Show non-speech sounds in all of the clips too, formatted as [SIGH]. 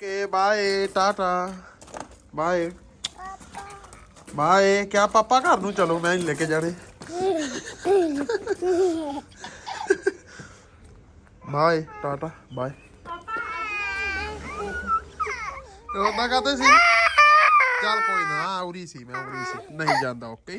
Okay bye, tata. Bye. Bye. ਕਿਆ ਪਾਪਾ ਘਰ ਨੂੰ ਚਲੋ, ਮੈਂ ਨਹੀਂ ਲੈ ਕੇ ਜਾਣੇ। Bye, tata. ਬਾਏ। ਰੋਣਾ ਕਾਤੇ ਸੀ, ਚੱਲ ਕੋਈ ਨਾ, ਉਰੀ ਸੀ ਮੈਂ, ਉਰੀ ਸੀ। ਨਹੀਂ ਜਾਂਦਾ ਓਕੇ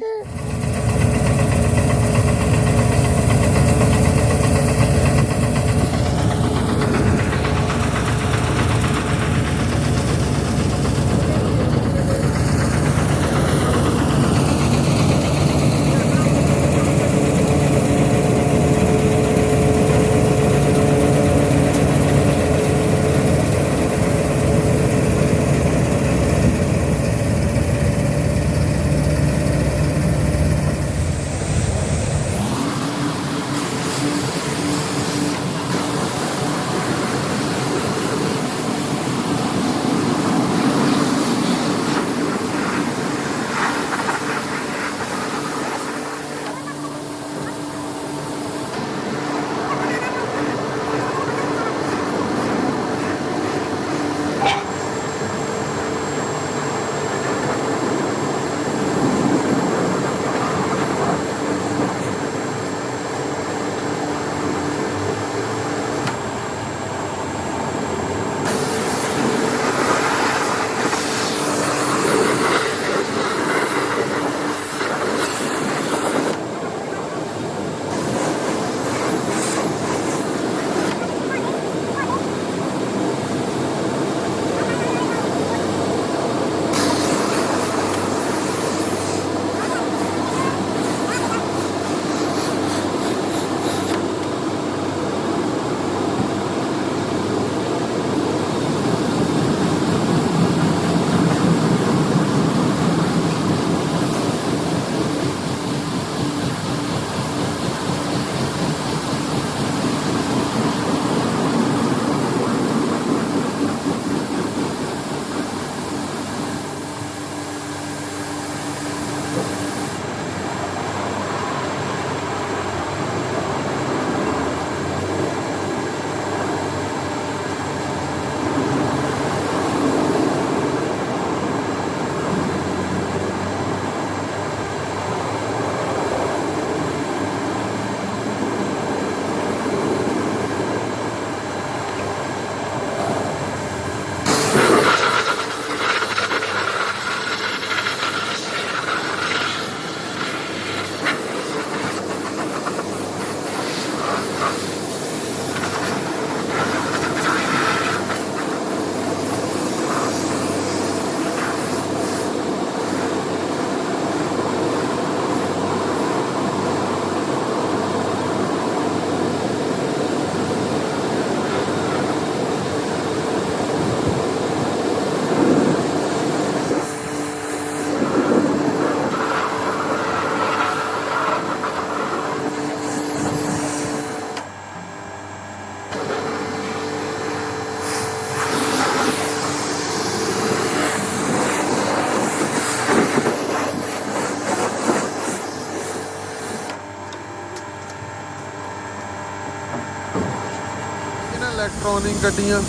ਇਹਨਾਂ ਗੱਡੀਆਂ।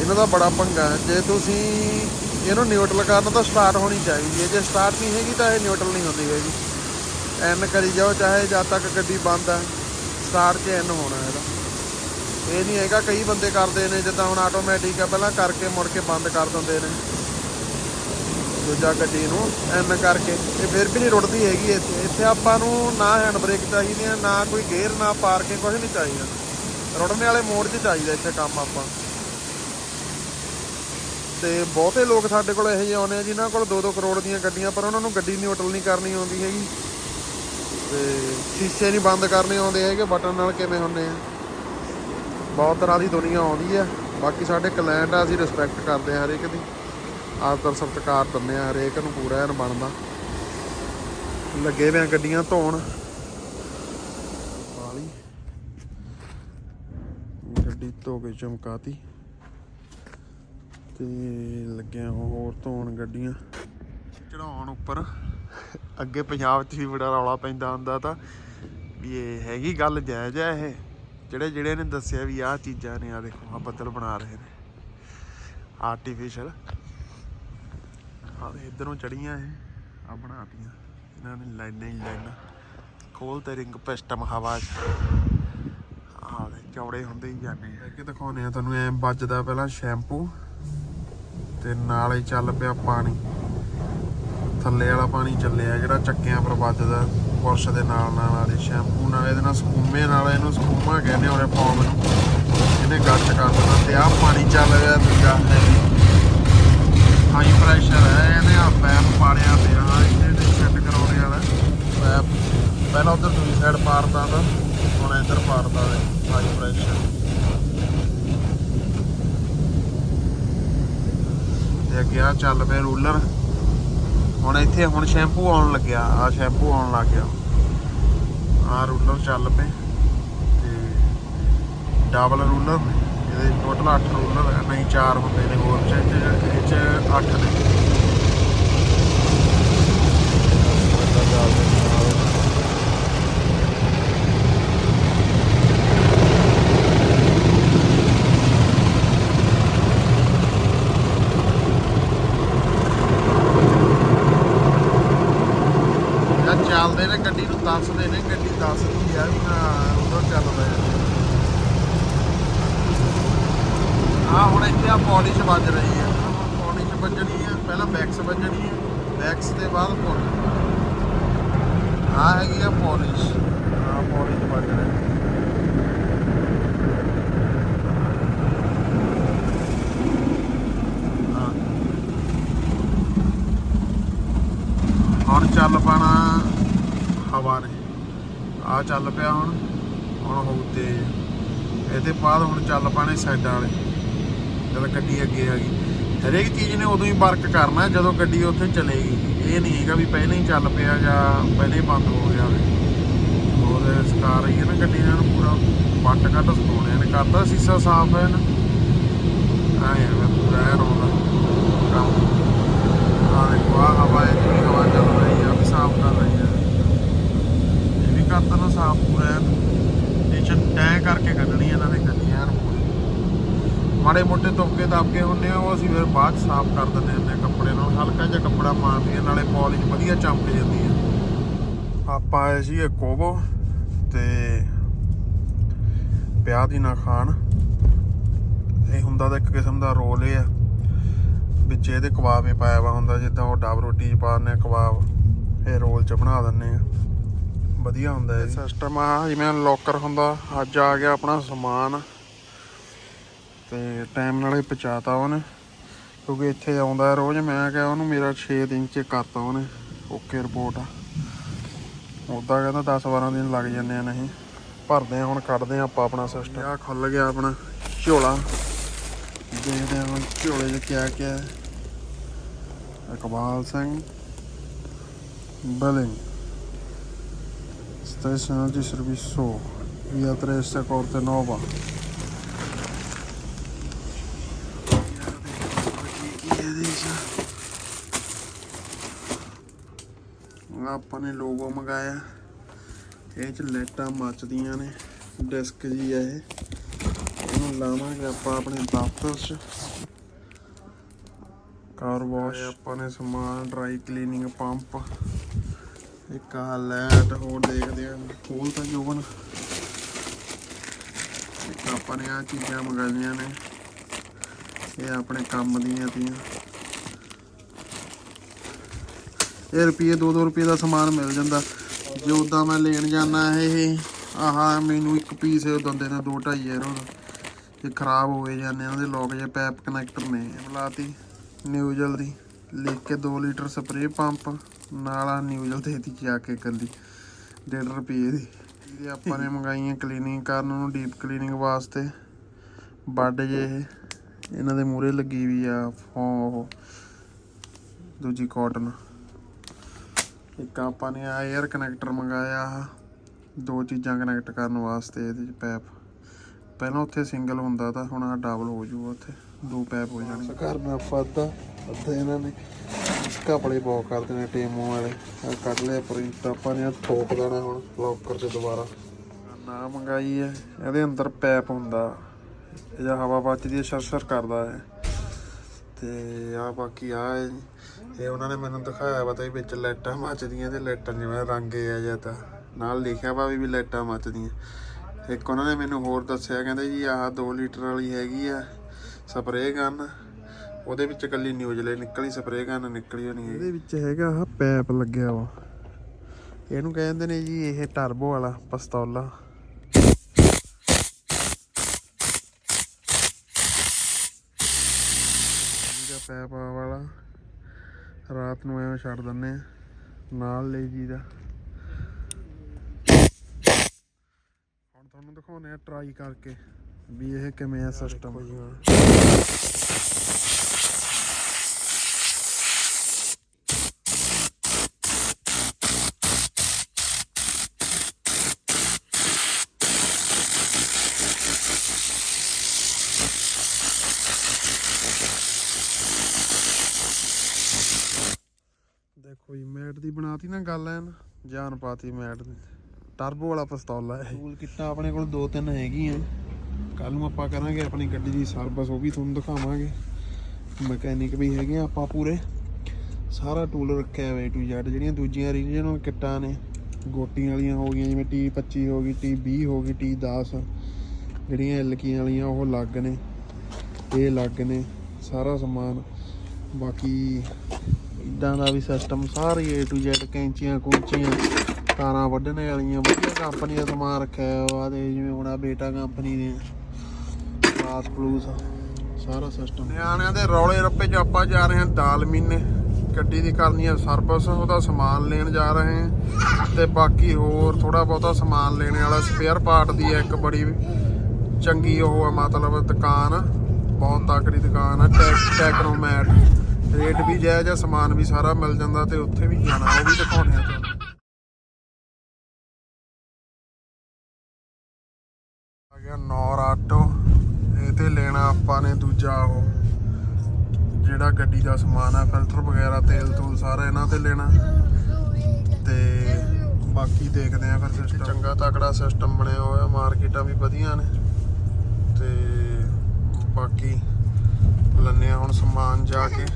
ਇਹਨਾਂ ਦਾ ਬੜਾ ਪੰਗਾ ਜੇ ਤੁਸੀਂ ਇਹਨੂੰ ਨਿਊਟਰਲ ਕਰਨਾ ਤਾਂ ਸਟਾਰਟ ਹੋਣੀ ਚਾਹੀਦੀ ਹੈ। ਜੇ ਸਟਾਰਟ ਨਹੀਂ ਹੈਗੀ ਤਾਂ ਇਹ ਨਿਊਟਰਲ ਨਹੀਂ ਹੁੰਦੀ ਹੈਗੀ। ਐਨ ਕਰੀ ਜਾਓ, ਚਾਹੇ ਜਦ ਤੱਕ ਗੱਡੀ ਬੰਦ ਹੈ ਸਟਾਰਟ 'ਚ ਐਨ ਹੋਣਾ ਇਹਦਾ। ਇਹ ਨਹੀਂ ਹੈਗਾ, ਕਈ ਬੰਦੇ ਕਰਦੇ ਨੇ, ਜਿੱਦਾਂ ਹੁਣ ਆਟੋਮੈਟਿਕ ਆ, ਪਹਿਲਾਂ ਕਰਕੇ ਮੁੜ ਕੇ ਬੰਦ ਕਰ ਦਿੰਦੇ ਨੇ। ਦੂਜਾ ਗੱਡੀ ਨੂੰ ਐਨ ਕਰਕੇ। ਇਹ ਫਿਰ ਵੀ ਨਹੀਂ ਰੁੜਦੀ ਹੈਗੀ ਇੱਥੇ। ਇੱਥੇ ਆਪਾਂ ਨੂੰ ਨਾ ਹੈਂਡ ਬ੍ਰੇਕ ਚਾਹੀਦੀ ਹੈ ਨਾ ਕੋਈ ਗੇਅਰ ਨਾ ਪਾਰਕਿੰਗ ਕੁਝ ਨਹੀਂ ਚਾਹੀਦਾ। ਰੁੜਨੇ ਵਾਲੇ ਮੋੜ 'ਚ ਚਾਹੀਦਾ ਇੱਥੇ ਕੰਮ ਆਪਾਂ। ਤੇ ਬਹੁਤੇ ਲੋਕ ਸਾਡੇ ਕੋਲ ਇਹੋ ਜਿਹੇ ਆਉਂਦੇ ਆ, ਜਿਨ੍ਹਾਂ ਕੋਲ 2-2 ਕਰੋੜ ਦੀਆਂ ਗੱਡੀਆਂ, ਪਰ ਉਹਨਾਂ ਨੂੰ ਗੱਡੀ ਨਿਊਟਰਲ ਨਹੀਂ ਕਰਨੀ ਆਉਂਦੀ ਹੈਗੀ। ਤੇ ਸ਼ੀਸ਼ੇ ਨਹੀਂ ਬੰਦ ਕਰਨੇ ਆਉਂਦੇ ਹੈਗੇ, ਬਟਨ ਨਾਲ ਕਿਵੇਂ ਹੁੰਨੇ ਆ। ਬਹੁਤ ਤਰ੍ਹਾਂ ਦੀ ਦੁਨੀਆ ਆਉਂਦੀ ਆ। ਬਾਕੀ ਸਾਡੇ ਕਲਾਇੰਟ ਆ, ਅਸੀਂ ਰਿਸਪੈਕਟ ਕਰਦੇ ਆ ਹਰੇਕ ਦੀ। ਆਦਰ ਸਤਿਕਾਰ ਦਿੰਦੇ ਆ ਹਰੇਕ ਨੂੰ, ਪੂਰਾ ਐਨ ਬਣਦਾ। ਲੱਗੇ ਵੇ ਗੱਡੀਆਂ ਧੋਣ ਵਾਲੀ ਗੱਡੀ ਧੋ ਕੇ ਚਮਕਾਤੀ ਤੇ ਲੱਗਿਆ ਹੋਰ ਧੋਣ ਗੱਡੀਆਂ। ਚੜਾਉਣ ਉੱਪਰ ਅੱਗੇ ਪੰਜਾਬ 'ਚ ਵੀ ਬੜਾ ਰੌਲਾ ਪੈਂਦਾ ਹੁੰਦਾ ਤਾਂ ਵੀ ਇਹ ਹੈਗੀ ਗੱਲ ਜਾਇਜ਼ ਹੈ ਇਹ। ਜਿਹੜੇ ਜਿਹੜੇ ਨੇ ਦੱਸਿਆ ਵੀ ਆਹ ਚੀਜ਼ਾਂ ਨੇ ਆ ਦੇਖੋ ਆ ਬੱਦਲ ਬਣਾ ਰਹੇ ਨੇ। ਆਰਟੀਫੀਸ਼ਲ ਆ ਇਧਰੋਂ ਚੜੀਆਂ ਇਹ ਆ ਬਣਾਤੀਆਂ। ਇਹਨਾਂ ਨੇ ਲਾਈਨਾਂ ਹੀ ਲਾਈਨਾਂ। ਖੋਲ ਤੇ ਰਿੰਗ, ਪਿਸਟਮ, ਹਵਾ 'ਚ। ਚੌੜੇ ਹੁੰਦੇ ਹੀ ਜਾਂਦੇ ਆ ਕਿ ਦਿਖਾਉਨੇ ਆ ਤੁਹਾਨੂੰ, ਐ ਵੱਜਦਾ ਪਹਿਲਾਂ ਸ਼ੈਂਪੂ ਤੇ ਨਾਲ ਚੱਲ ਪਿਆ ਪਾਣੀ। ਥੱਲੇ ਵਾਲਾ ਪਾਣੀ ਚੱਲਿਆ ਜਿਹੜਾ ਚੱਕਿਆਂ ਪਰ ਵੱਜਦਾ ਪੁਰਸ਼ ਦੇ ਨਾਲ ਨਾਲ ਆਦੇ ਸ਼ੈਂਪੂ। ਨਾਲ ਇਹਦੇ ਨਾਲ ਸਕੂਮੇ, ਨਾਲ ਇਹਨੂੰ ਸਕੂਮਾ ਕਹਿੰਦੇ ਉਹਨੇ ਫਾਰਮ ਨੂੰ। ਇਹਨੇ ਗੱਟ ਕਰ ਦੇਣਾ ਤੇ ਆਹ ਪਾਣੀ ਚੱਲ ਰਿਹਾ ਦੂਜਾ ਹੈਵੀ ਹਾਈ ਪ੍ਰੈਸ਼ਰ ਹੈ, ਇਹਨੇ ਆ ਪੈਪ ਪਾੜਿਆ ਪਿਆ, ਇਹਨੇ ਸੈੱਟ ਕਰਾਉਣੇ ਵਾਲਾ। ਪੈਪ, ਪਹਿਲਾਂ ਉਧਰ ਦੂਜੀ ਸਾਈਡ ਪਾਰਦਾ ਤਾਂ। ਹੁਣ ਇੱਧਰ ਪਾਰਦਾ ਹੈ ਹਾਈ ਪ੍ਰੈਸ਼ਰ ਤੇ ਅੱਗੇ ਆ ਚੱਲ ਪਿਆ ਰੂਲਰ। ਹੁਣ ਇੱਥੇ ਹੁਣ ਸ਼ੈਂਪੂ ਆਉਣ ਲੱਗਿਆ, ਆ ਸ਼ੈਂਪੂ ਆਉਣ ਲੱਗ ਗਿਆ। ਆ ਰੂਲਰ ਚੱਲ ਪਏ, ਤੇ ਡਬਲ ਰੂਲਰ ਇਹਦੇ ਟੋਟਲ 8 ਰੂਲਰ ਨਹੀਂ 4 ਹੁੰਦੇ ਨੇ ਹੋਰ, ਚ ਇਹ ਚ 8 ਨੇ। ਜਦ ਚੱਲਦੇ ਨੇ, ਗੱਡੀ ਨੂੰ ਦੱਸਦੇ ਨੇ, ਗੱਡੀ ਦੱਸਦੀ ਆ ਵੀ ਹਾਂ ਉਧਰ ਚੱਲਦਾ ਹੈ ਆ ਹੁਣ ਇੱਥੇ ਆ ਪਾਲਿਸ਼ ਵੱਜ ਰਹੀ ਹੈ ਪਾਲਿਸ਼ ਵੱਜਣੀ ਹੈ ਪਹਿਲਾਂ ਬੈਕਸ ਵੱਜਣੀ ਹੈ ਬੈਕਸ ਦੇ ਬਾਅਦ ਪਾਲਿਸ਼ ਆ ਹੈਗੀ ਆ ਪਾਲਿਸ਼। ਆ ਪਾਲਿਸ਼ ਵੱਜ ਰਹੀ ਹੈ ਹੁਣ ਚੱਲ ਪਾਣਾ ਹਵਾ ਨੇ। ਆ ਚੱਲ ਪਿਆ ਹੁਣ ਹੁਣ ਹੋਊ ਤੇ ਇਹਦੇ ਬਾਅਦ ਹੁਣ ਚੱਲ ਪਾਣੇ ਸਾਈਡਾਂ ਵਾਲੇ। ਜਦ ਗੱਡੀ ਅੱਗੇ ਆ ਗਈ। ਹਰੇਕ ਚੀਜ਼ ਨੇ ਉਦੋਂ ਹੀ ਵਰਕ ਕਰਨਾ, ਜਦੋਂ ਗੱਡੀ ਉੱਥੇ ਚਲੇਗੀ। ਇਹ ਨਹੀਂ ਹੈਗਾ ਵੀ ਪਹਿਲਾਂ ਹੀ ਚੱਲ ਪਿਆ ਜਾਂ ਪਹਿਲਾਂ ਹੀ ਬੰਦ ਹੋ ਗਿਆ ਉਹਦੇ ਸਕਾਰ ਰਹੀ ਹੈ ਨਾ ਗੱਡੀ ਨੇ ਇਹਨੂੰ ਪੂਰਾ ਵੱਟ ਕੱਟ ਸਕਾਉਣੇ ਨੇ। ਕਰਦਾ ਸੀਸਾ ਸਾਫ਼ ਹੈ ਨਾ? ਆਏ ਮੈਂ ਪੂਰਾ ਐਨ ਆਉਂਦਾ ਕੰਮ। ਆ ਦੇਖੋ ਆ ਹਵਾ ਹੈ ਜਿਹੜੀ ਹਵਾ ਚੱਲ ਰਹੀ ਹੈ ਉਹ ਵੀ ਸਾਫ਼ ਕਰ ਰਹੀ ਹੈ ਇਹ ਵੀ ਕਰਤਾ ਨਾ ਸਾਫ਼ ਪੂਰਾ ਐਨ ਇਹ ਚ ਤੈਅ ਕਰਕੇ ਕੱਢਣੀ ਇਹਨਾਂ ਨੇ ਗੱਡੀ ਐਨ ਪੂਰੀ ਮਾੜੇ ਮੋਟੇ ਤੁਪਕੇ ਦਬਕੇ ਹੁੰਦੇ ਆ, ਉਹ ਅਸੀਂ ਫਿਰ ਬਾਅਦ 'ਚ ਸਾਫ਼ ਕਰ ਦਿੰਦੇ ਹੁੰਦੇ ਹਾਂ ਕੱਪੜੇ ਨਾਲ। ਹਲਕਾ ਜਿਹਾ ਕੱਪੜਾ ਮਾਰਦੀ ਹੈ ਨਾਲੇ ਪਾਲਿਸ਼ ਵਧੀਆ ਚਮਕ ਜਾਂਦੀ ਹੈ ਆਪਾਂ ਆਏ ਸੀ ਇਹ ਕੋਬੋ ਤੇ ਵਿਆਹ ਦੀ ਨਾ ਖਾਣ। ਇਹ ਹੁੰਦਾ ਤਾਂ ਇੱਕ ਕਿਸਮ ਦਾ ਰੋਲ ਇਹ ਆ, ਵਿੱਚ ਇਹਦੇ ਕਬਾਬ ਹੀ ਪਾਇਆ ਵਾ ਹੁੰਦਾ, ਜਿੱਦਾਂ ਉਹ ਡਾਬ ਰੋਟੀ 'ਚ ਪਾ ਦਿੰਦੇ ਆ, ਕਬਾਬ। ਇਹ ਰੋਲ 'ਚ ਬਣਾ ਦਿੰਦੇ ਆ। ਵਧੀਆ ਹੁੰਦਾ ਇਹ ਸਿਸਟਮ ਆ, ਜਿਵੇਂ ਲੋਕਰ ਹੁੰਦਾ, ਅੱਜ ਆ ਗਿਆ ਆਪਣਾ ਸਮਾਨ। ਤੇ ਟਾਈਮ ਨਾਲ ਹੀ ਪਹੁੰਚਾਤਾ ਉਹਨੇ, ਕਿਉਂਕਿ ਇੱਥੇ ਆਉਂਦਾ ਰੋਜ਼, ਮੈਂ ਕਿਹਾ ਉਹਨੂੰ ਮੇਰਾ 6 ਦਿਨ ਚ ਕਰਤਾ ਉਹਨੇ ਓਕੇ ਰਿਪੋਰਟ ਆ। ਉਦਾਂ ਕਹਿੰਦਾ 10 12 ਦਿਨ ਲੱਗ ਜਾਂਦੇ ਆ, ਨਹੀਂ, ਭਰਦੇ ਆ, ਹੁਣ ਕੱਢਦੇ ਆ ਆਪਾਂ ਆਪਣਾ ਸਿਸਟਮ ਆ ਖੁੱਲ ਗਿਆ ਆਪਣਾ ਝੋਲਾ। ਦੇਖਦੇ ਆ ਹੁਣ ਝੋਲੇ 'ਚ ਕਿਆ ਕਿਆ ਹੈ। Iqbal Singh Warring. Station di servizio via Treste Corte Nova. ਆਪਾਂ ਨੇ ਲੋਗੋ ਮੰਗਾਇਆ। ਇਹ ਚ ਲਾਈਟਾਂ ਮੱਚਦੀਆਂ ਨੇ ਡਿਸਕ ਜੀ ਆ ਇਹ। ਇਹਨੂੰ ਲਾਵਾਂਗੇ ਆਪਾਂ ਆਪਣੇ ਦਫ਼ਤਰ 'ਚ। ਕਾਰ ਵਾਸ਼ ਆਪਾਂ ਨੇ ਸਮਾਨ ਡਰਾਈ ਕਲੀਨਿੰਗ ਪੰਪ ਇੱਕ ਆ ਲੈਟ ਹੋਰ ਦੇਖਦੇ ਆ। ਖੋਲ ਤਾਂ ਜੋਬਨ। ਇੱਕ ਆਪਾਂ ਨੇ ਆ ਚੀਜ਼ਾਂ ਮੰਗਾਈਆਂ ਨੇ। ਇਹ ਆਪਣੇ ਕੰਮ ਦੀਆਂ ਤੀਆਂ। ਇਹ ਰੁਪਏ 2-2 ਰੁਪਏ ਦਾ ਸਮਾਨ ਮਿਲ ਜਾਂਦਾ। ਜੇ ਉਦਾਂ ਮੈਂ ਲੈਣ ਜਾਣਾ ਇਹ, ਆਹ ਮੈਨੂੰ ਇੱਕ ਪੀਸ ਉਹ ਦਿੰਦੇ ਨੇ 2.5 ਯੂਰੋ ਦਾ ਇਹ ਖਰਾਬ ਹੋਏ ਜਾਂਦੇ ਆ ਦੇ ਲੋਕ ਜੇ ਪੈਪ ਕਨੈਕਟਰ ਨੇ ਬੁਲਾਤੀ ਨਿਊਜ਼ਲ ਦੀ। ਲਿਖ ਕੇ 2 ਲੀਟਰ ਸਪਰੇਅ ਪੰਪ ਨਾਲ ਆ ਨਿਊਜ਼ਲ ਦੇਤੀ ਜਾ ਕੇ ਕੱਲੀ 1.5 ਰੁਪਏ ਦੀ। ਇਹ ਆਪਾਂ ਨੇ ਮੰਗਾਈਆਂ ਕਲੀਨਿੰਗ ਕਰਨ ਨੂੰ ਡੀਪ ਕਲੀਨਿੰਗ ਵਾਸਤੇ। ਬੱਡ ਜੇ ਇਹਨਾਂ ਦੇ ਮੂਰੇ ਲੱਗੀ ਵੀ ਆ ਫੋ ਦੂਜੀ ਕਾਟਨ ਇੱਕ ਆਪਾਂ ਨੇ 에ਅਰ ਕਨੈਕਟਰ ਮੰਗਾਇਆ ਦੋ ਚੀਜ਼ਾਂ ਕਨੈਕਟ ਕਰਨ ਵਾਸਤੇ ਇਹਦੇ ਚ ਪੈਪ। ਪਹਿਲਾਂ ਉੱਥੇ ਸਿੰਗਲ ਹੁੰਦਾ ਤਾਂ ਹੁਣ ਆ ਡਬਲ ਹੋ ਜੂਗਾ ਉੱਥੇ। ਦੋ ਪੈਪ ਹੋ ਜਾਣਗੇ। ਕਰਨਾ ਆਪਾਂ ਅੱਧਾ ਅੱਧਾ ਇਹਨਾਂ ਨੇ ਕਪੜੇ ਬਹੁਤ ਕਰਦੇ ਨੇ ਟੇਮੋ ਵਾਲੇ। ਆਹ ਕੱਢ ਲਿਆ ਪ੍ਰਿੰਟ ਆਪਾਂ ਨੇ ਠੋਕ ਦੇਣਾ ਹੁਣ ਲੋਕਰ 'ਚ ਦੁਬਾਰਾ। ਨਾ ਮੰਗਾਈ ਹੈ। ਇਹਦੇ ਅੰਦਰ ਪੈਪ ਹੁੰਦਾ। ਇਹ ਹਵਾ ਬਚਦੀ ਹੈ ਸ਼ਰ ਸ਼ਰ ਕਰਦਾ ਹੈ। ਤੇ ਆ ਬਾਕੀ ਆ ਤੇ ਉਹਨਾਂ ਨੇ ਮੈਨੂੰ ਦਿਖਾਇਆ ਵਾ ਤਾਂ ਵਿੱਚ ਲਾਈਟਾਂ ਮੱਚਦੀਆਂ ਤੇ ਲਾਈਟਾਂ ਜਿਵੇਂ ਰੰਗ ਆ ਜਾਂ ਤਾਂ ਨਾਲ ਲਿਖਿਆ ਵਾ ਵੀ ਲਾਈਟਾਂ ਮੱਚਦੀਆਂ। ਇੱਕ ਉਹਨਾਂ ਨੇ ਮੈਨੂੰ ਹੋਰ ਦੱਸਿਆ, ਕਹਿੰਦੇ ਜੀ ਆਹ 2 ਲੀਟਰ ਵਾਲੀ ਹੈਗੀ ਆ ਸਪਰੇਅ ਗਨ, ਉਹਦੇ ਵਿੱਚ ਕੱਲੀ ਨਿਊਜ਼ਲੇ ਨਿਕਲੀ, ਸਪਰੇਅ ਗਨ ਨਿਕਲੀ ਨਹੀਂ ਇਹਦੇ ਵਿੱਚ ਹੈਗਾ ਆਹ ਪੈਪ ਲੱਗਿਆ ਵਾ। ਇਹਨੂੰ ਕਹਿੰਦੇ ਨੇ ਜੀ ਇਹ ਟਰਬੋ ਵਾਲਾ ਪਿਸਤੌਲਾ। ਪੈਪ ਆ ਵਾਲਾ। ਰਾਤ ਨੂੰ ਐਵੇਂ ਛੱਡ ਦਿੰਨੇ ਆ। ਨਾਲ ਲੈ ਜੀ ਦਾ। ਹੁਣ ਤੁਹਾਨੂੰ ਦਿਖਾਉਨੇ ਆ ਟਰਾਈ ਕਰਕੇ ਵੀ ਇਹ ਕਿਵੇਂ ਆ ਸਿਸਟਮ ਦੇਖੋ ਜੀ ਮੈਟ ਦੀ ਬਣਾਤੀ ਨਾ ਗੱਲ ਐਨ, ਜਾਨ ਪਾਤੀ ਮੈਟ ਦੀ। ਟਰਬੋ ਵਾਲਾ ਪਿਸਤੌਲ ਹੈ ਟੂਲ ਕਿੱਟਾਂ ਆਪਣੇ ਕੋਲ ਦੋ ਤਿੰਨ ਹੈਗੀਆਂ। ਕੱਲ ਨੂੰ ਆਪਾਂ ਕਰਾਂਗੇ ਆਪਣੀ ਗੱਡੀ ਦੀ ਸਰਵਿਸ ਉਹ ਵੀ ਤੁਹਾਨੂੰ ਦਿਖਾਵਾਂਗੇ। ਮਕੈਨਿਕ ਵੀ ਹੈਗੇ ਆ ਆਪਾਂ ਪੂਰੇ। ਸਾਰਾ ਟੂਲ ਰੱਖਿਆ ਹੋਇਆ ਟੂ ਜ਼ੈਡ ਜਿਹੜੀਆਂ ਦੂਜੀਆਂ ਰੀਜਨਲ ਕਿੱਟਾਂ ਨੇ। ਗੋਟੀਆਂ ਵਾਲੀਆਂ ਹੋ ਗਈਆਂ, ਜਿਵੇਂ T25 ਹੋ ਗਈ T20 ਹੋ ਗਈ T10 ਜਿਹੜੀਆਂ ਐਲਕੀਆਂ ਵਾਲੀਆਂ ਉਹ ਅਲੱਗ ਨੇ। ਇਹ ਅਲੱਗ ਨੇ, ਸਾਰਾ ਸਮਾਨ। ਬਾਕੀ ਇਦਾਂ ਦਾ ਵੀ ਸਿਸਟਮ ਸਾਰੀ A to Z ਕੈਂਚੀਆਂ ਕੁੰਚੀਆਂ ਤਾਰਾਂ ਵੱਢਣ ਵਾਲੀਆਂ, ਵਧੀਆ ਕੰਪਨੀ ਦਾ ਸਮਾਨ ਰੱਖਿਆ ਹੋਇਆ ਤੇ ਜਿਵੇਂ ਹੁਣ ਆ ਬੇਟਾ ਕੰਪਨੀ ਦੇ ਕਲਾਸ ਪਲੂਸ ਸਾਰਾ ਸਿਸਟਮ ਨਿਆਣਿਆਂ ਦੇ ਰੌਲੇ ਰੱਪੇ 'ਚ ਆਪਾਂ ਜਾ ਰਹੇ ਹਾਂ ਦਾਲ ਮੀਨੇ ਗੱਡੀ ਦੀ ਕਰਨੀ ਹੈ ਸਰਵਿਸ ਉਹਦਾ ਸਮਾਨ ਲੈਣ ਜਾ ਰਹੇ ਹਾਂ ਤੇ ਬਾਕੀ ਹੋਰ ਥੋੜਾ ਬਹੁਤਾ ਸਮਾਨ ਲੈਣੇ ਵਾਲਾ ਸਪੇਅਰ ਪਾਰਟ ਦੀ ਹੈ ਇੱਕ ਬੜੀ ਚੰਗੀ ਉਹ ਆ, ਮਤਲਬ ਦੁਕਾਨ, ਬਹੁਤ ਤਾਕੜੀ ਦੁਕਾਨ ਆ ਟੈਕ ਟੈਕਨੋਮੈਟ ਰੇਟ ਵੀ ਜਾਇਜ਼ ਆ ਸਮਾਨ ਵੀ ਸਾਰਾ ਮਿਲ ਜਾਂਦਾ ਤੇ ਉੱਥੇ ਵੀ ਜਾਣਾ ਉਹ ਵੀ ਦਿਖਾਉਣੇ ਆ ਤੁਹਾਨੂੰ। ਆ ਗਿਆ ਨੌਰ ਆਟੋ ਇਹ ਤੇ ਲੈਣਾ ਆਪਾਂ ਨੇ ਦੂਜਾ ਉਹ ਜਿਹੜਾ ਗੱਡੀ ਦਾ ਸਮਾਨ ਆ ਫਿਲਟਰ ਵਗੈਰਾ ਤੇਲ ਤੂਲ ਸਾਰਾ ਇਹਨਾਂ ਤੇ ਲੈਣਾ। ਤੇ ਬਾਕੀ ਦੇਖਦੇ ਆ ਫਿਰ ਸਿਸਟਮ ਚੰਗਾ ਤਕੜਾ ਸਿਸਟਮ ਬਣਿਆ ਹੋਇਆ ਮਾਰਕੀਟਾਂ ਵੀ ਵਧੀਆ ਨੇ। ਤੇ ਬਾਕੀ ਲੰਨੇ ਹੁਣ ਸਮਾਨ ਜਾ ਕੇ।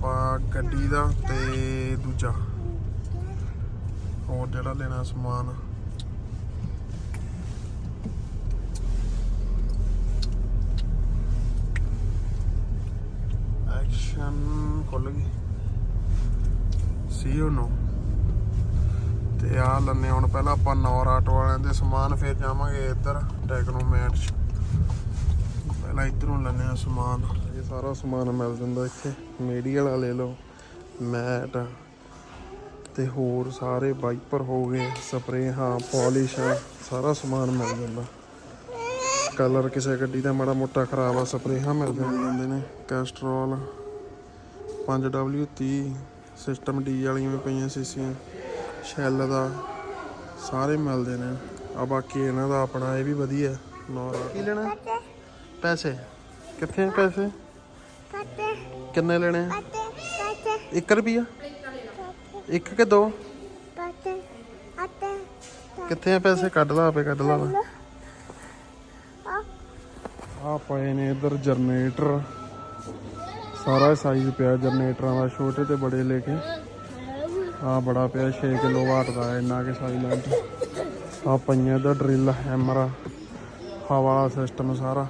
ਆਪਾਂ ਗੱਡੀ ਦਾ ਤੇ ਦੂਜਾ। ਹੋਰ ਜਿਹੜਾ ਲੈਣਾ ਸਮਾਨ। ਐਕਸ਼ਨ ਖੁੱਲ ਗਈ। ਸੀ ਉਹ ਨੋ ਤੇ ਆ ਲੰਨੇ ਹੁਣ ਪਹਿਲਾਂ ਆਪਾਂ ਨੌਰ ਆਟੋ ਵਾਲਿਆਂ ਦੇ ਸਮਾਨ, ਫਿਰ ਜਾਵਾਂਗੇ ਇੱਧਰ ਟੈਕਨੋਮੈਟ ਚ। ਪਹਿਲਾਂ ਇੱਧਰੋਂ ਲੈਣੇ ਆ ਸਮਾਨ। ਇਹ ਸਾਰਾ ਸਮਾਨ ਮਿਲ ਜਾਂਦਾ ਇੱਥੇ। ਮੇਡੀ ਵਾਲਾ ਲੈ ਲਓ ਮੈਟ ਤੇ ਹੋਰ ਸਾਰੇ ਵਾਈਪਰ ਹੋ ਗਏ ਸਪਰੇ ਹਾਂ ਪਾਲਿਸ਼ ਸਾਰਾ ਸਮਾਨ ਮਿਲ ਜਾਂਦਾ। ਕਲਰ ਕਿਸੇ ਗੱਡੀ ਦਾ ਮਾੜਾ ਮੋਟਾ ਖਰਾਬ ਆ ਸਪਰੇਹਾਂ ਮਿਲ ਜਾਂਦੇ ਨੇ ਕੈਸਟਰੋਲ 5W30 ਸਿਸਟਮ ਡੀ ਵਾਲੀਆਂ ਵੀ ਪਈਆਂ ਸੀਸੀਆਂ ਸ਼ੈਲ ਦਾ ਸਾਰੇ ਮਿਲਦੇ ਨੇ। ਆ ਬਾਕੀ ਇਹਨਾਂ ਦਾ ਆਪਣਾ ਇਹ ਵੀ ਵਧੀਆ ਨੌਰ। ਕੀ ਲੈਣਾ? ਪੈਸੇ। ਕਿੱਥੇ ਆ ਪੈਸੇ? ਕਿੰਨੇ ਲੈਣੇ ਆ? pate, pate, 1 ਰੁਪਿਆ ਇੱਕ ਕਿ ਦੋ? pate, pate, ਕਿੱਥੇ ਆ ਪੈਸੇ? ਕੱਢ ਲਾ ਆਪੇ ਕੱਢ ਲਾ ਆ ਪਏ ਨੇ ਇਧਰ ਜਨਰੇਟਰ। ਸਾਰਾ ਸਾਈਜ਼ ਪਿਆ ਜਨਰੇਟਰਾਂ ਦਾ ਛੋਟੇ ਤੇ ਬੜੇ ਲੈ ਕੇ। ਆ ਬੜਾ ਪਿਆ 6 ਕਿਲੋ ਵਾਟ ਦਾ ਇੰਨਾ ਕਿ ਸਾਈਲੈਂਟ ਆ ਪਈਆਂ ਇਧਰ ਡਰਿਲ ਹੈਮਰ ਹਵਾ ਸਿਸਟਮ ਸਾਰਾ।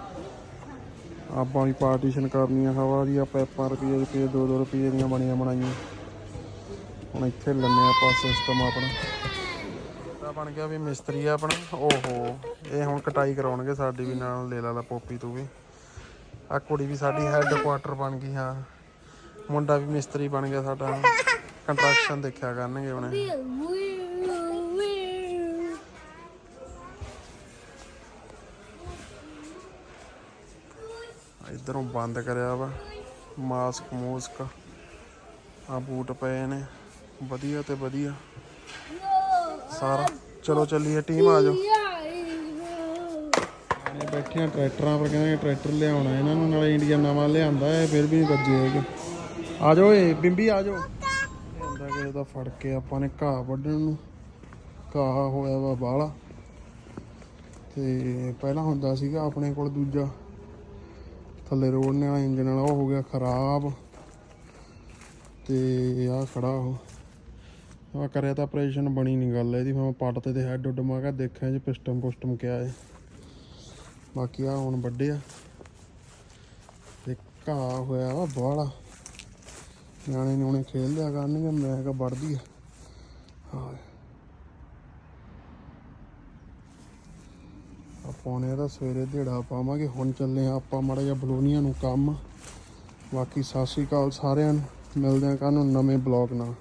ਆਪਾਂ ਵੀ ਪਾਰਟੀਸ਼ਨ ਕਰਨੀ ਆ ਹਵਾ ਦੀ ਆ ਪੈਪਾਂ ਰੁਪਏ ਰੁਪਏ 2-2 ਰੁਪਏ ਦੀਆਂ ਬਣੀਆਂ ਬਣਾਈਆਂ। ਹੁਣ ਇੱਥੇ ਲੰਨੇ ਆਪਾਂ ਸਿਸਟਮ ਆਪਣਾ। ਆ ਬਣ ਗਿਆ ਵੀ ਮਿਸਤਰੀ ਆ ਆਪਣਾ। ਓਹੋ ਇਹ ਹੁਣ ਕਟਾਈ ਕਰਾਉਣਗੇ ਸਾਡੀ ਵੀ ਨਾਲ ਲੈ ਲਾ ਲਾ ਪੋਪੀ ਤੂੰ ਵੀ। ਆ ਕੁੜੀ ਵੀ ਸਾਡੀ ਹੈੱਡ ਕੁਆਟਰ ਬਣ ਗਈ ਹਾਂ। ਮੁੰਡਾ ਵੀ ਮਿਸਤਰੀ ਬਣ ਗਿਆ ਸਾਡਾ। [LAUGHS] ਕੰਸਟਰਕਸ਼ਨ ਦੇਖਿਆ ਕਰਨਗੇ ਹੁਣ ਇਧਰੋਂ ਬੰਦ ਕਰਿਆ ਵਾ। ਮਾਸਕ, ਮੂਸਕ ਆ ਬੂਟ ਪਏ ਨੇ। ਵਧੀਆ ਤੇ ਵਧੀਆ। ਸਾਰਾ। ਚਲੋ ਚੱਲੀਏ ਟੀਮ ਆ ਜਾਓ। ਇਹ ਬੈਠੇ ਆ ਟਰੈਕਟਰਾਂ ਪਰ ਕਹਿੰਦੇ ਟਰੈਕਟਰ ਲਿਆਉਣਾ, ਇਹਨਾਂ ਨੂੰ ਨਾਲੇ ਇੰਡੀਆ ਨਵਾਂ ਲਿਆਂਦਾ ਹੈ ਫਿਰ ਵੀ ਨਹੀਂ ਵੱਜੇ ਹੈਗੇ। ਆ ਜਾਓ ਏ, ਬਿੰਬੀ ਆ ਜਾਓ। ਲਿਆਂਦਾ ਕਿਸੇ ਦਾ ਫੜ ਕੇ ਆਪਾਂ ਨੇ ਘਾਹ ਵੱਢਣ ਨੂੰ। ਘਾਹ ਹੋਇਆ ਵਾ ਬਾਹਲਾ। ਤੇ ਪਹਿਲਾਂ ਹੁੰਦਾ ਸੀਗਾ ਆਪਣੇ ਕੋਲ ਦੂਜਾ। ਥੱਲੇ ਰੋੜਨੇ ਵਾਲਾ ਇੰਜਨ ਵਾਲਾ, ਉਹ ਹੋ ਗਿਆ ਖਰਾਬ। ਤੇ ਆ ਖੜਾ ਉਹ। ਆ ਕਰਿਆ ਤਾਂ ਆਪਰੇਸ਼ਨ ਬਣੀ ਨਹੀਂ ਗੱਲ ਇਹਦੀ। ਫਿਰ ਮੈਂ ਪੱਟ ਤੇ ਤੇ ਹੈਡ ਉੱਡ, ਮੈਂ ਕਿਹਾ ਦੇਖਿਆ ਜੀ ਪਿਸਟਮ ਪੁਸਟਮ ਕਿਆ ਹੈ ਬਾਕੀ ਆ ਹੁਣ ਵੱਡੇ ਆ ਤੇ ਘਾਹ ਹੋਇਆ ਵਾ ਬਾਹਲਾ। ਨਿਆਣੇ ਨਿਆਣੇ ਖੇਲ ਲਿਆ ਕਰਨਗੇ, ਮੈਂ ਕਿਹਾ ਵੜਦੀ ਆ। ਹਾਂ। ਪਾਉਣੇ ਤਾਂ ਸਵੇਰੇ ਦਿਹੜਾ ਪਾਵਾਂਗੇ। ਹੁਣ ਚੱਲੇ ਆ ਆਪਾਂ ਮਾੜਾ ਜਿਹਾ ਬਲੋਨੀਆਂ ਨੂੰ ਕੰਮ। ਬਾਕੀ ਸਤਿ ਸ਼੍ਰੀ ਅਕਾਲ ਸਾਰਿਆਂ ਨੂੰ। ਮਿਲਦੇ ਆ ਕੱਲ੍ਹ ਨੂੰ ਨਵੇਂ ਬਲੌਗ ਨਾਲ।